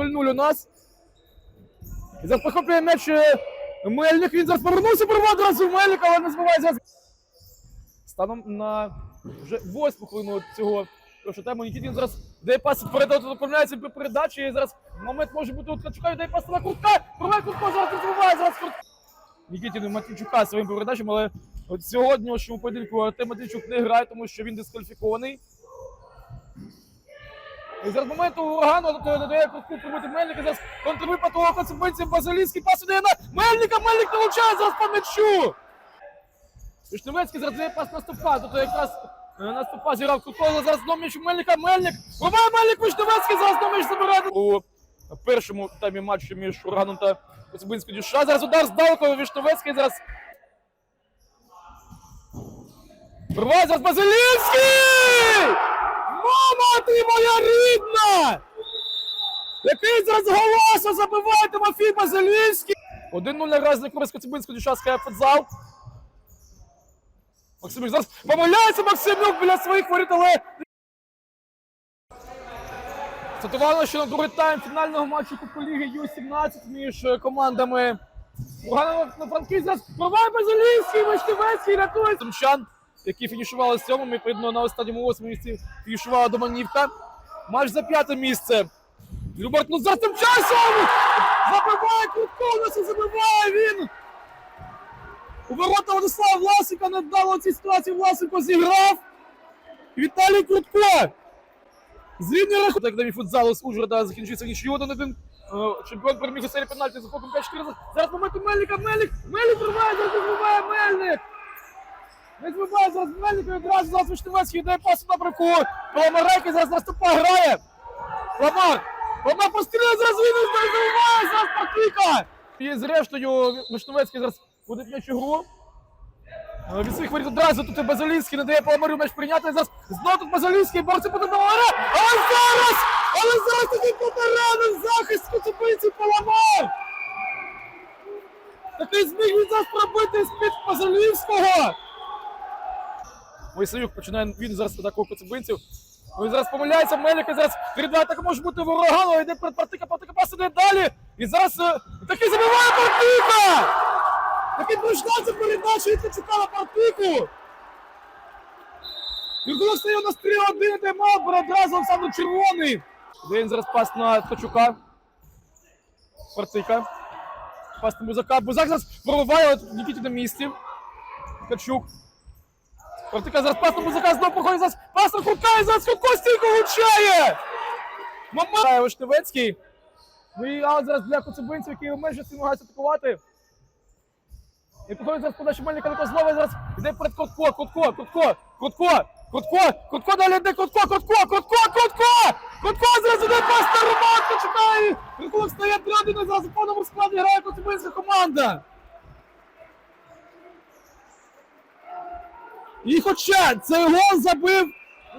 0-0 у нас. І зараз захоплює м'яч е, Мельник. Він зараз повернувся проводить раз у Мельника, але не збиває. Станом на вже восьму хвилину цього першого тайму Нікітін зараз дає пас вперед, допомагається при передачі. І зараз момент може бути у Ткачука, дає пас на Куртка. Провай Куртко зараз не збиває зараз Куртко. Нікітін Матвійчука своїм передачам, але от сьогодні, ось чому поєдинку Артем Матвійчук не грає, тому що він дискваліфікований. І зараз моменту урагану додає кутку пробити Мельника. Зараз контрвипад у Коцюбинців Базилівський пас іде на Мельника. Мельник не влучає зараз по м'ячу. Вишневецький зараз пас на стопа. Тут якраз е, на стопа зіграв Кутко. Зараз знову м'яч у Мельника. Мельник. Пробає Мельник Вишневецький. Зараз знову м'яч забирає. У першому таймі матчу між ураганом та Коцюбинською дюша. Зараз удар здалеку Вишневецький. Зараз Вриває зараз Базилівський! Мама ти моя рідна! Який зараз голосу забиває Тимофій Базилівський! 1-0 наразі на користь Коцюбинського дюшаська футзал. Максимюк зараз помиляється Максимюк біля своїх воріт, але Статувало, що на другий тайм фінального матчу Кубку Ліги Ю-17 між командами Уганова на Франківськ зараз проває Базилівський, Вишневецький рятує Сумчан, які фінішували сьомими, відповідно на останньому восьмому місці фінішувала Доманівка. Матч за п'яте місце. Любарт, ну за тим часом! Забиває Крутко, нас і забиває він! У ворота Владислава Власенка не вдало цій ситуації Власенко зіграв. Віталій Крутко! Звільний рахунок академії футзалу з Ужгорода закінчився нічого 1-1. Е, Чемпіон переміг у серії пенальті за хоком 5-4. Зараз момент у Мельника, Мельник! Мельник вриває, зараз не Мельник! Не збиває зараз Мельник і одразу зараз Вишневецький дає пас напрямку. Паламарейки зараз наступа грає. Ламар! Ламар постріляє зараз він забиває зараз Партійка! І зрештою Вишневецький зараз буде м'яч гру. Е, Від своїх воріт одразу тут і не дає Паламарю м'яч прийняти. Зараз знову тут Базилівський бореться проти Паламаря. Але зараз! Але зараз такий потаранив захист Коцюбинців Паламар! Такий зміг він зараз пробити з-під Базилівського! Мойсеюк починає він зараз атаку Коцюбинців. Ну, Він зараз помиляється, Мельника зараз передає атака може бути ворогано, йде перед Партика, Партика пас далі. І зараз е, такий забиває Партика! Такий пройшла ця передача і почекала Партику. Юркулов стає у нас 3-1, де Малбер одразу Олександр Червоний. Де він зараз пас на Ткачука. Партика. Пас на Бузака. Бузак зараз проливає от Нікіті на місці. Ткачук. Партика зараз пас на Бузака, знову походить зараз пас на зараз Курко стійко влучає! Мама! Вишневецький. Ну і аут зараз для коцюбинців, які менше намагаються атакувати. І походить зараз подача Мельника на Козлова, і зараз йде перед Котко, Котко, Котко, Котко, Котко, Котко, далі йде Котко, Котко, Котко, Котко! Котко зараз іде пас на Роман, почекає! Рикулок стає 3-1, зараз у повному складі грає коцюбинська команда. І хоча цей гол забив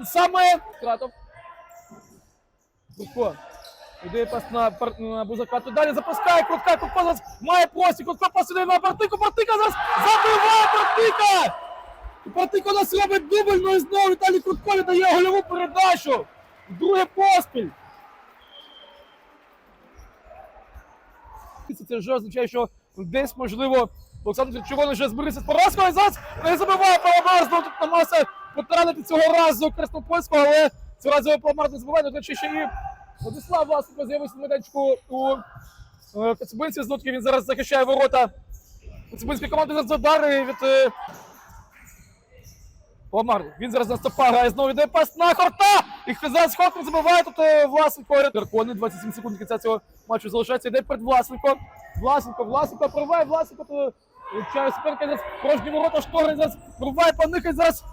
саме Кратов. Котко. Іде пас на, на Бузака, тут далі запускає Крутка, Крутко зараз має простір, Крутко іде на Партику, Партика зараз забиває Партика! І нас робить дубль, ну і знову Віталій Крутко віддає гольову передачу. Друге поспіль. Це вже означає, що десь, можливо, Олександр Червоний вже збереться з поразкою, зараз не забиває Паламар, знову тут намагався потаранити цього разу Краснопольського, але цього разу Паламар не забиває, до речі, ще і Владислав Власенко з'явився на майданчику у е, Коцюбинці. З він зараз захищає ворота Коцюбинської команди зараз удари від е, Ламар. Він зараз на стопа грає, знову йде пас на хорта! І зараз хорт не забиває, тут е, Власенко. Даркони, 27 секунд кінця цього матчу залишається. Йде перед Власенко. Власенко, Власенко, прориває Власенко, чаю суперника зараз порожні ворота штори, зараз прориває паникає, зараз.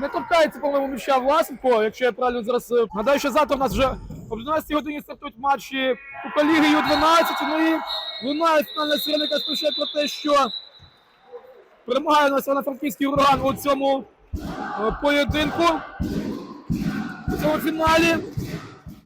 Не торкається, по-моєму, м'яча Власенко, якщо я правильно зараз е, нагадаю, що завтра у нас вже об 12 годині стартують матчі Кубка Ліги Ю-12, ну і лунає фінальна сирена, яка сповіщає про те, що перемагає у нас Івано-Франківський ураган у цьому е, поєдинку, у цьому фіналі.